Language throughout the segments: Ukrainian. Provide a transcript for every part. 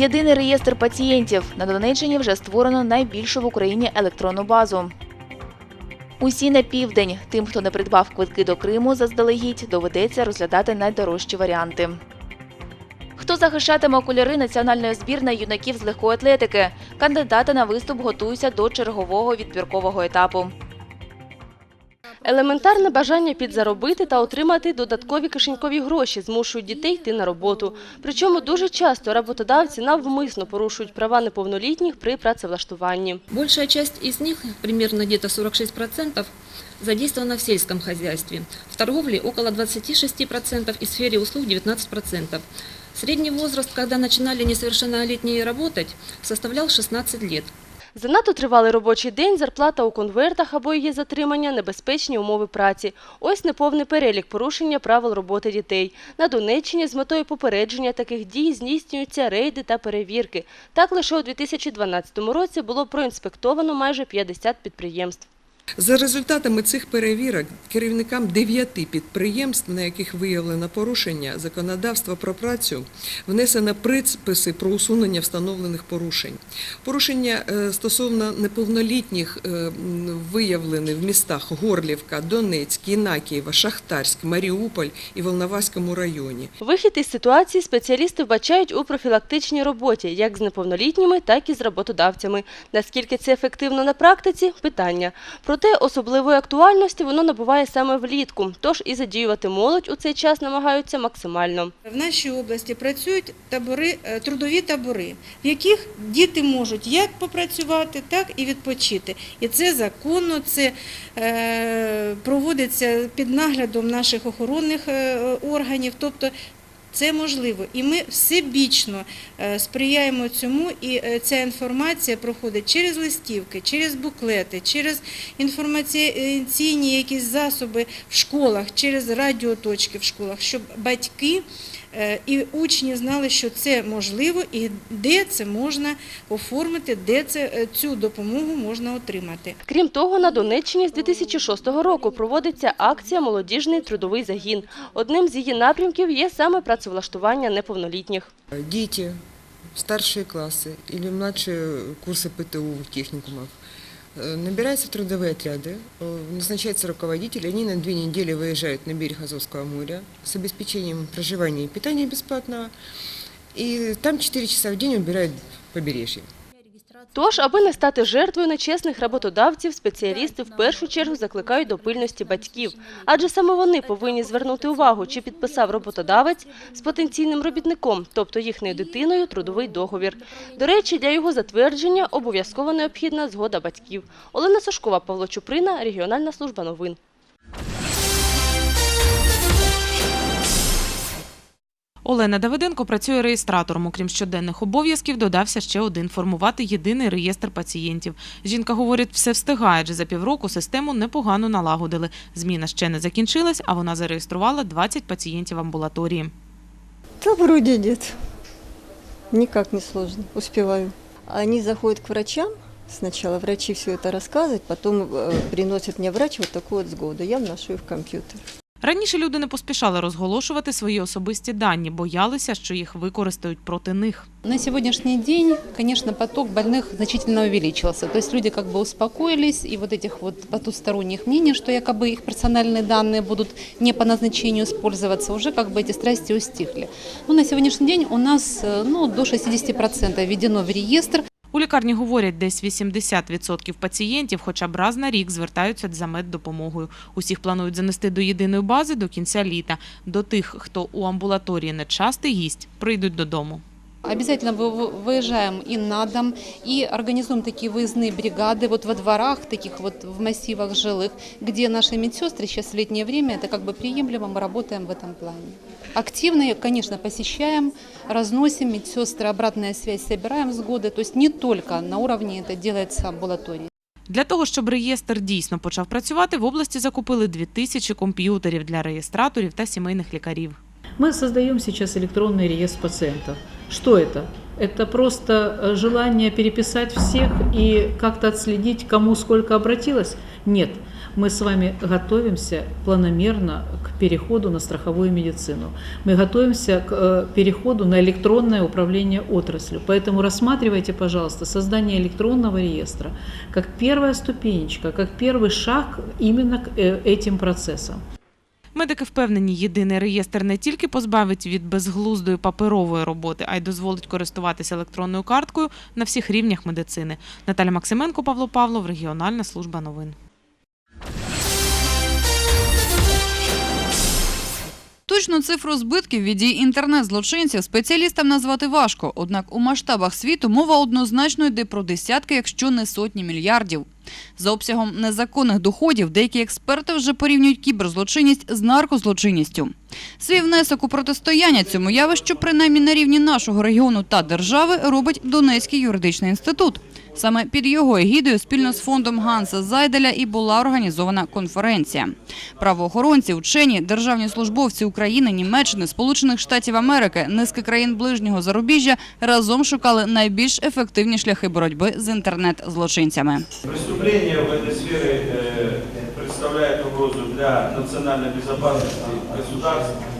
Єдиний реєстр пацієнтів на Донеччині вже створено найбільшу в Україні електронну базу. Усі на південь. Тим, хто не придбав квитки до Криму, заздалегідь доведеться розглядати найдорожчі варіанти. Хто захищатиме окуляри національної збірної юнаків з легкої атлетики? Кандидати на виступ готуються до чергового відбіркового етапу. Елементарне бажання підзаробити та отримати додаткові кишенькові гроші змушують дітей йти на роботу. Причому дуже часто роботодавці навмисно порушують права неповнолітніх при працевлаштуванні. Большая часть из них, примерно где-то 46%, задействована в сельском хозяйстве. В торговле около 26% и в сфере услуг 19%. Средний возраст, когда начинали несовершеннолетние работать, составлял 16 лет. Занадто тривалий робочий день, зарплата у конвертах або її затримання, небезпечні умови праці. Ось неповний перелік порушення правил роботи дітей. На Донеччині з метою попередження таких дій здійснюються рейди та перевірки. Так лише у 2012 році було проінспектовано майже 50 підприємств. За результатами цих перевірок керівникам дев'яти підприємств, на яких виявлено порушення законодавства про працю, внесено приписи про усунення встановлених порушень. Порушення е, стосовно неповнолітніх е, виявлені в містах Горлівка, Донецьк, Інакієва, Шахтарськ, Маріуполь і Волноваському районі. Вихід із ситуації спеціалісти вбачають у профілактичній роботі, як з неповнолітніми, так і з роботодавцями. Наскільки це ефективно на практиці – питання. Проте особливої актуальності воно набуває саме влітку, тож і задіювати молодь у цей час намагаються максимально. В нашій області працюють табори, е, трудові табори, в яких діти можуть як попрацювати, так і відпочити. І це законно, це е, проводиться під наглядом наших охоронних е, органів. Тобто це можливо. І ми всебічно е, сприяємо цьому, і е, ця інформація проходить через листівки, через буклети, через інформаційні якісь засоби в школах, через радіоточки в школах, щоб батьки і учні знали, що це можливо і де це можна оформити, де це, е, цю допомогу можна отримати. Крім того, на Донеччині з 2006 року проводиться акція «Молодіжний трудовий загін». Одним з її напрямків є саме працевлаштування неповнолітніх. Дети, старшие классы или младшие курсы ПТУ техникумов э, набираются в трудовые отряды, э, назначается руководитель, они на две недели выезжают на берег Азовского моря с обеспечением проживания и питания бесплатного, и там 4 часа в день убирают побережье. Тож, аби не стати жертвою нечесних роботодавців, спеціалісти в першу чергу закликають до пильності батьків. Адже саме вони повинні звернути увагу, чи підписав роботодавець з потенційним робітником, тобто їхньою дитиною, трудовий договір. До речі, для його затвердження обов'язково необхідна згода батьків. Олена Сошкова, Павло Чуприна, Регіональна служба новин. Олена Давиденко працює реєстратором. Окрім щоденних обов'язків, додався ще один – формувати єдиний реєстр пацієнтів. Жінка говорить, все встигає, адже за півроку систему непогано налагодили. Зміна ще не закінчилась, а вона зареєструвала 20 пацієнтів амбулаторії. Да вроде нет. Никак не сложно. Успеваю. Они заходят к врачам. Сначала врачи все это рассказывают, потом э, приносит мне врач вот такую вот сгоду. Я вношу их в компьютер. Раніше люди не поспішали розголошувати свої особисті дані, боялися, що їх використають проти них. На сегодняшний день, конечно, поток больных значительно увеличился. То есть люди как бы успокоились, и вот этих вот потусторонних мнений, что якобы их персональные данные будут не по назначению использоваться, уже как бы эти страсти устихли. Но на сегодняшний день у нас э, ну, до 60% введено в реестр. У лікарні говорять, десь 80% пацієнтів хоча б раз на рік звертаються за меддопомогою. Усіх планують занести до єдиної бази до кінця літа. До тих, хто у амбулаторії не частий гість, прийдуть додому. Обязательно вы- вы- выезжаем и на дом, и организуем такие выездные бригады вот во дворах, таких вот в массивах жилых, где наши медсестры сейчас в летнее время, это как бы приемлемо, мы работаем в этом плане. Активно, конечно, посещаем, разносим медсестры, обратная связь собираем с года, то есть не только на уровне это делается амбулатории. Для того, щоб реєстр дійсно почав працювати, в області закупили 2000 комп'ютерів для реєстраторів та сімейних лікарів. Мы создаем сейчас электронный реестр пациентов. Что это? Это просто э, желание переписать всех и как-то отследить, кому сколько обратилось? Нет. мы с вами готовимся планомерно к переходу на страховую медицину. Мы готовимся к э, переходу на электронное управление отраслью. Поэтому рассматривайте, пожалуйста, создание электронного реестра как первая ступенечка, как первый шаг именно к э, этим процессам. Медики впевнені, єдиний реєстр не тільки позбавить від безглуздої паперової роботи, а й дозволить користуватися електронною карткою на всіх рівнях медицини. Наталя Максименко, Павло Павлов, Регіональна служба новин. Точну цифру збитків від дій інтернет-злочинців спеціалістам назвати важко, однак у масштабах світу мова однозначно йде про десятки, якщо не сотні мільярдів. За обсягом незаконних доходів деякі експерти вже порівнюють кіберзлочинність з наркозлочинністю. Свій внесок у протистояння цьому явищу, принаймні на рівні нашого регіону та держави, робить Донецький юридичний інститут. Саме під його егідою спільно з фондом Ганса Зайделя і була організована конференція. Правоохоронці, учені, державні службовці України, Німеччини, Сполучених Штатів Америки, низки країн ближнього зарубіжжя разом шукали найбільш ефективні шляхи боротьби з інтернет-злочинцями. Преступление в этой сфере э, представляет угрозу для национальной безопасности государства.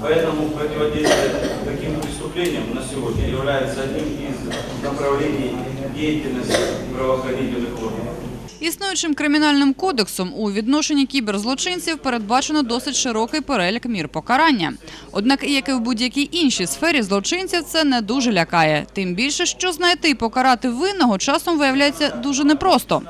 Поэтому противодействие таким преступлениям на сегодня является одним из направлений деятельности правоохранительных органов. Існуючим кримінальним кодексом у відношенні кіберзлочинців передбачено досить широкий перелік мір покарання. Однак, як і в будь-якій іншій сфері злочинців, це не дуже лякає. Тим більше, що знайти і покарати винного часом виявляється дуже непросто.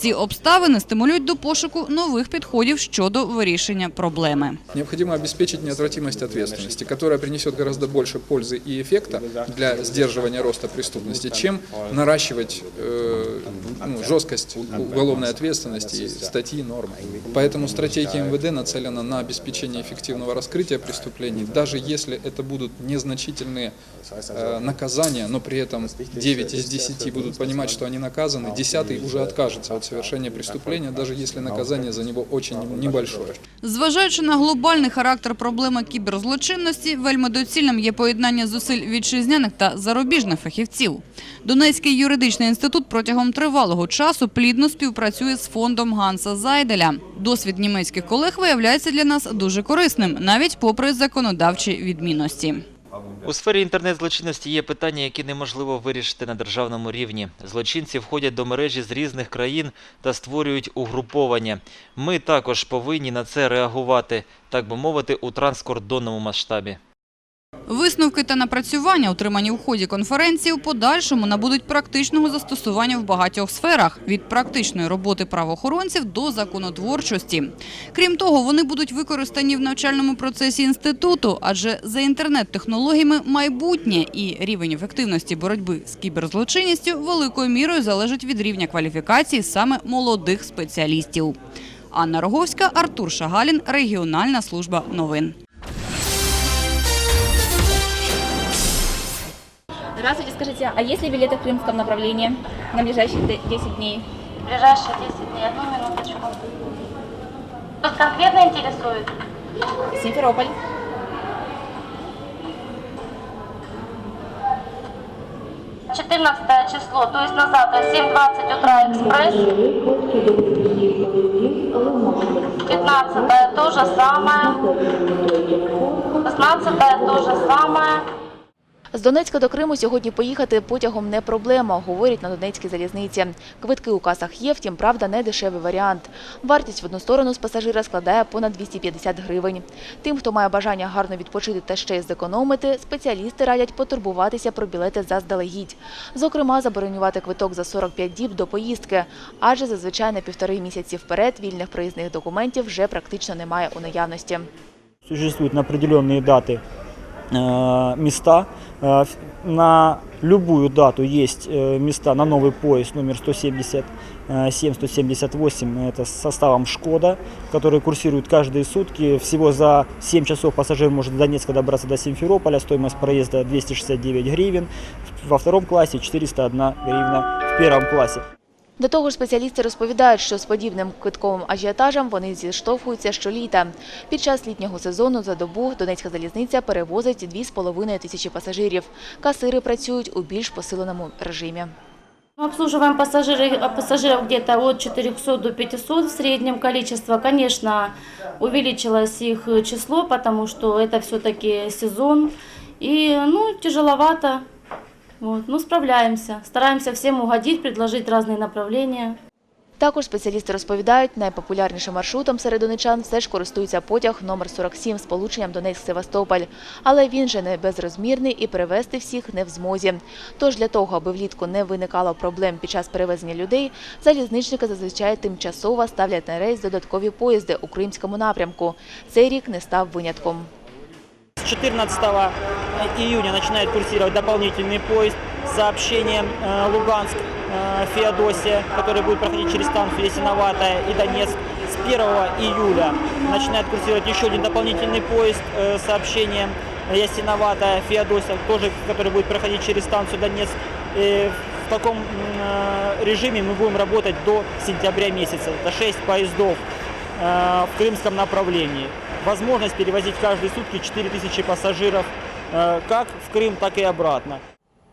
Ці обставини стимулюють до пошуку нових підходів щодо вирішення проблеми. Необходимо обеспечить неотвратимость ответственности, которая принесет гораздо больше пользы и эффекта для сдерживания роста преступности, чем наращивать э, ну, жесткость уголовной ответственности и статьи нормы. Поэтому стратегия МВД нацелена на обеспечение эффективного раскрытия преступлений, даже если это будут незначительные э, наказания, но при этом 9 из 10 будут понимать, что они наказаны, 10 уже откажется от совершения преступления, даже если наказание за него очень небольшое. Зважаючи на глобальний характер проблеми кіберзлочинності, вельми доцільним є поєднання зусиль вітчизняних та зарубіжних фахівців. Донецький юридичний інститут протягом тривалого часу плідно співпрацює з фондом Ганса Зайделя. Досвід німецьких колег виявляється для нас дуже корисним, навіть попри законодавчі відмінності. У сфері інтернет-злочинності є питання, які неможливо вирішити на державному рівні. Злочинці входять до мережі з різних країн та створюють угруповання. Ми також повинні на це реагувати, так би мовити, у транскордонному масштабі. Висновки та напрацювання, отримані в ході конференції, у подальшому набудуть практичного застосування в багатьох сферах – від практичної роботи правоохоронців до законотворчості. Крім того, вони будуть використані в навчальному процесі інституту, адже за інтернет-технологіями майбутнє і рівень ефективності боротьби з кіберзлочинністю великою мірою залежить від рівня кваліфікації саме молодих спеціалістів. Анна Роговська, Артур Шагалін, Регіональна служба новин. Здравствуйте, скажите, а есть ли билеты в крымском направлении на ближайшие де- 10 дней? Ближайшие 10 дней. Одну минуточку. Что конкретно интересует? Симферополь. Четырнадцатое число, то есть на завтра, 7.20 утра экспресс. 15 то же самое. 16 то же самое. З Донецька до Криму сьогодні поїхати потягом не проблема, говорять на Донецькій залізниці. Квитки у касах є, втім, правда, не дешевий варіант. Вартість в одну сторону з пасажира складає понад 250 гривень. Тим, хто має бажання гарно відпочити та ще й зекономити, спеціалісти радять потурбуватися про білети заздалегідь. Зокрема, забронювати квиток за 45 діб до поїздки, адже зазвичай на півтори місяці вперед вільних проїзних документів вже практично немає у наявності. Существуют на определенные даты э, места. Э, ф- На любую дату есть э, места на новый поезд номер 177-178. Это с составом «Шкода», который курсирует каждые сутки. Всего за 7 часов пассажир может с Донецка добраться до Симферополя. Стоимость проезда 269 гривен. Во втором классе 401 гривна в первом классе. До того ж, спеціалісти розповідають, що з подібним квитковим ажіотажем вони зіштовхуються щоліта. Під час літнього сезону за добу Донецька залізниця перевозить 2,5 тисячі пасажирів. Касири працюють у більш посиленому режимі. Обслуживаем пассажиры, пассажиров где-то от 400 до 500 в среднем количество. Конечно, увеличилось их число, потому что это все-таки сезон. И, ну, тяжеловато. Вот, ну, справляемся. Стараемся всем угодить, предложить разные направления. Також спеціалісти розповідають, найпопулярнішим маршрутом серед донечан все ж користується потяг номер 47 з полученням Донецьк-Севастополь. Але він же не безрозмірний і перевезти всіх не в змозі. Тож для того, аби влітку не виникало проблем під час перевезення людей, залізничники зазвичай тимчасово ставлять на рейс додаткові поїзди у Кримському напрямку. Цей рік не став винятком. С 14 июня начинает курсировать дополнительный поезд с сообщением э, Луганск-Феодосия, который будет проходить через станцию Ясиноватая и Донецк. С 1 июля начинает курсировать еще один дополнительный поезд э, с сообщением Ясиноватая, Феодосия, тоже, который будет проходить через станцию Донецк. И в таком э, режиме мы будем работать до сентября месяца. Это 6 поездов э, в крымском направлении. Возможность перевозить каждые сутки 4000 пассажиров э, как в Крым, так и обратно.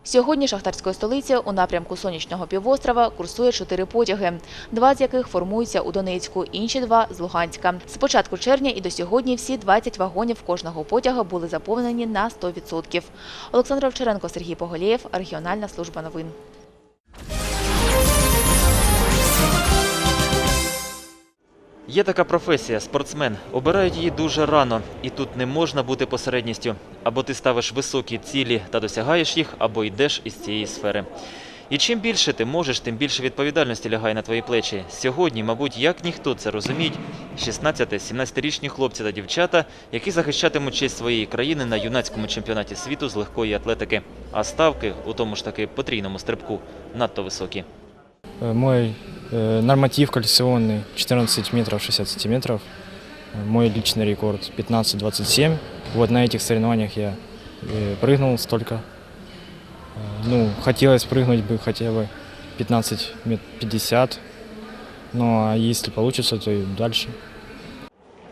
Сьогодні шахтарської столиці у напрямку сонячного півострова курсує чотири потяги, два з яких формуються у Донецьку, інші два – з Луганська. З початку червня і до сьогодні всі 20 вагонів кожного потяга були заповнені на 100%. Олександр Овчаренко, Сергій Поголєєв, регіональна служба новин. Є така професія спортсмен. Обирають її дуже рано, і тут не можна бути посередністю. Або ти ставиш високі цілі та досягаєш їх, або йдеш із цієї сфери. І чим більше ти можеш, тим більше відповідальності лягає на твої плечі. Сьогодні, мабуть, як ніхто це розуміють, 16-17-річні хлопці та дівчата, які захищатимуть честь своєї країни на юнацькому чемпіонаті світу з легкої атлетики. А ставки у тому ж таки потрійному стрибку надто високі. Э, Мой э, норматив квалификационный 14 метров 60 сантиметров. Э, Мой личный рекорд 15-27. Вот на этих соревнованиях я э, прыгнул столько. Э, Ну, хотелось прыгнуть бы хотя бы 15 мет- 50. Ну, а если получится, то и дальше.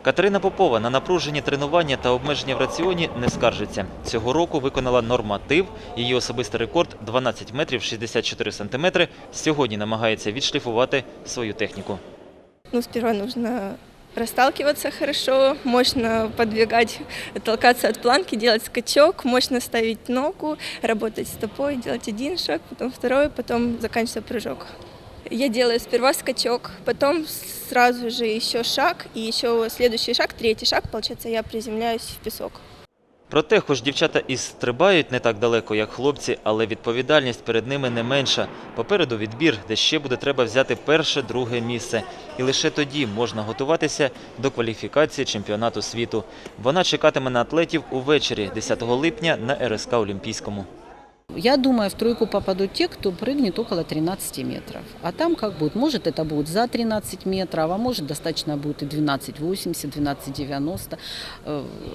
Катерина Попова на напружені тренування та обмеження в раціоні не скаржиться. Цього року виконала норматив. Її особистий рекорд 12 метрів 64 сантиметри. Сьогодні намагається відшліфувати свою техніку. Ну, сперва нужно расталкиваться хорошо, мощно подвигать, толкаться от планки, делать скачок, мощно ставить ногу, работать стопой, делать один шаг, потом второй, потом заканчивается прыжок. Я делаю сперва скачок, потом сразу же еще шаг, и еще следующий шаг, третий шаг, получается, я приземляюсь в песок. Проте, хоч дівчата і стрибають не так далеко, як хлопці, але відповідальність перед ними не менша. Попереду відбір, де ще буде треба взяти перше, друге місце. І лише тоді можна готуватися до кваліфікації чемпіонату світу. Вона чекатиме на атлетів увечері 10 липня на РСК Олімпійському. Я думаю, в тройку попадут те, кто прыгнет около 13 метров. А там как будет? Может, это будет за 13 метров, а может, достаточно будет и 12,80, 12,90.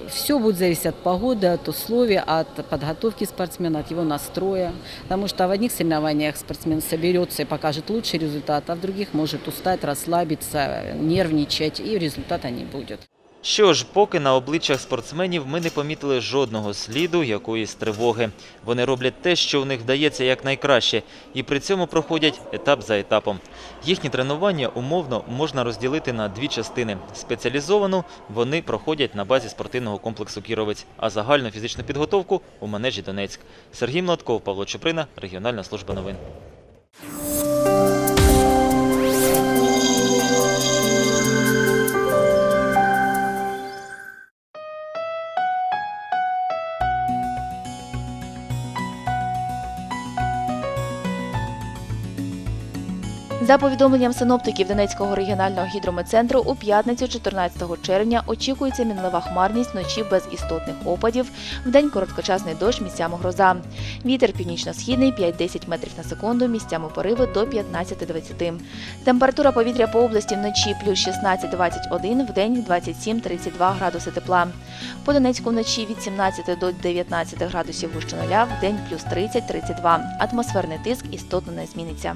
Все будет зависеть от погоды, от условий, от подготовки спортсмена, от его настроя. Потому что в одних соревнованиях спортсмен соберется и покажет лучший результат, а в других может устать, расслабиться, нервничать, и результата не будет. Що ж, поки на обличчях спортсменів ми не помітили жодного сліду якоїсь тривоги. Вони роблять те, що в них вдається якнайкраще, і при цьому проходять етап за етапом. Їхні тренування умовно можна розділити на дві частини. Спеціалізовану вони проходять на базі спортивного комплексу Кіровець, а загальну фізичну підготовку у манежі Донецьк. Сергій Младков, Павло Чуприна, регіональна служба новин. За повідомленням синоптиків Донецького регіонального гідрометцентру, у п'ятницю 14 червня очікується мінлива хмарність вночі без істотних опадів, вдень короткочасний дощ, місцями гроза. Вітер північно-східний 5-10 метрів на секунду, місцями пориви до 15-20. Температура повітря по області вночі плюс 16-21, вдень 27-32 градуси тепла. По Донецьку вночі від 17 до 19 градусів гуще нуля, вдень плюс 30-32. Атмосферний тиск істотно не зміниться.